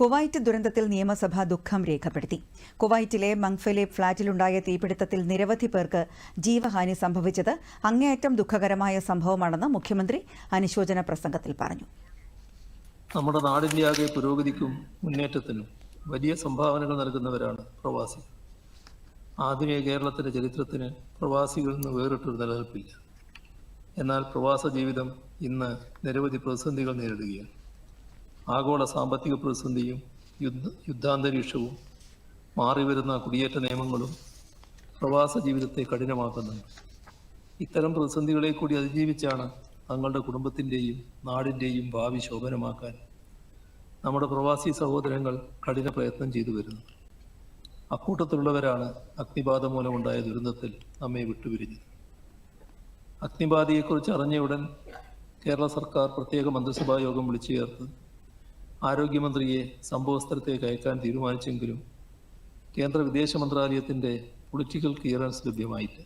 Kuwait ദുരന്തത്തിൽ നിയമസഭ ദുഃഖം രേഖപ്പെടുത്തി. കുവൈറ്റിലെ മങ്ഫലെ ഫ്ളാറ്റിലുണ്ടായ തീപിടുത്തത്തിൽ നിരവധി പേർക്ക് ജീവഹാനി സംഭവിച്ചത് അങ്ങേയറ്റം ദുഃഖകരമായ സംഭവമാണെന്ന് മുഖ്യമന്ത്രി അനുശോചന പ്രസംഗത്തിൽ പറഞ്ഞു. നമ്മുടെ നാടിന്റെ ആകെ പുരോഗതിക്കും മുന്നേറ്റത്തിനും വലിയ സംഭാവനകൾ നൽകുന്നവരാണ് പ്രവാസികൾ ആധുനിക കേരളത്തിന്റെ ചരിത്രത്തിന് പ്രവാസികളിൽ നിന്ന് വേറിട്ടൊരു നിലനിൽപ്പില്ല. എന്നാൽ പ്രവാസ ജീവിതം ഇന്ന് നിരവധി പ്രതിസന്ധികൾ നേരിടുകയാണ്. ആഗോള സാമ്പത്തിക പ്രതിസന്ധിയും യുദ്ധ യുദ്ധാന്തരീക്ഷവും മാറിവരുന്ന കുടിയേറ്റ നിയമങ്ങളും പ്രവാസ ജീവിതത്തെ കഠിനമാക്കുന്നുണ്ട്. ഇത്തരം പ്രതിസന്ധികളെ കൂടി അതിജീവിച്ചാണ് തങ്ങളുടെ കുടുംബത്തിന്റെയും നാടിന്റെയും ഭാവി ശോഭനമാക്കാൻ നമ്മുടെ പ്രവാസി സഹോദരങ്ങൾ കഠിന പ്രയത്നം ചെയ്തു വരുന്നത്. അക്കൂട്ടത്തിലുള്ളവരാണ് അഗ്നിബാധ മൂലമുണ്ടായ ദുരന്തത്തിൽ നമ്മെ വിട്ടുപിരിഞ്ഞത്. അഗ്നിബാധയെക്കുറിച്ച് അറിഞ്ഞയുടൻ കേരള സർക്കാർ പ്രത്യേക മന്ത്രിസഭാ യോഗം വിളിച്ചു ചേർത്ത് ആരോഗ്യമന്ത്രിയെ സംഭവസ്ഥലത്തേക്ക് അയക്കാൻ തീരുമാനിച്ചെങ്കിലും കേന്ദ്ര വിദേശ മന്ത്രാലയത്തിന്റെ പൊളിറ്റിക്കൽ ക്ലിയറൻസ് ലഭ്യമായില്ല.